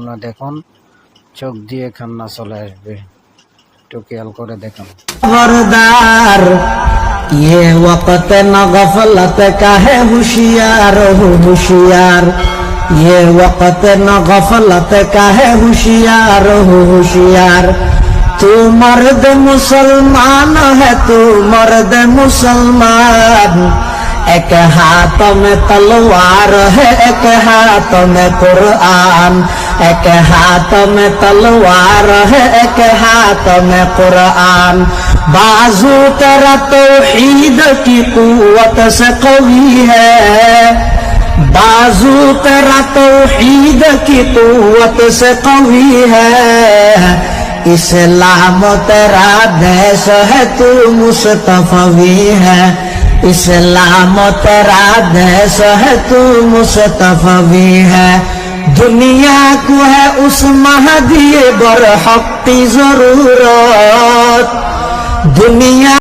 আপনারা দেখুন চোখ দিয়ে কান্না চলে আসবে একটু খেয়াল করে দেখুন खबरदार ये वक्त न गफलत का है होशियार हो होशियार ये वक्त न गफलत का है होशियार हो होशियार तू मर्द मुसलमान है तू मर्द मुसलमान एक हाथ में तलवार है, एक हाथ में कुरान। एक हाथ में तलवार है, एक हाथ में कुरान। बाजू तेरा तौहीद की कुवत से कवी है। बाजू तेरा तौहीद की कुवत से कवी है। इस्लाम तेरा देश है, तू मुस्तफवी है। इस्लाम तेरा देश है, तू मुस्तफवी है। दुनिया को है उस महदी बर हक की ज़रूरत। दुनिया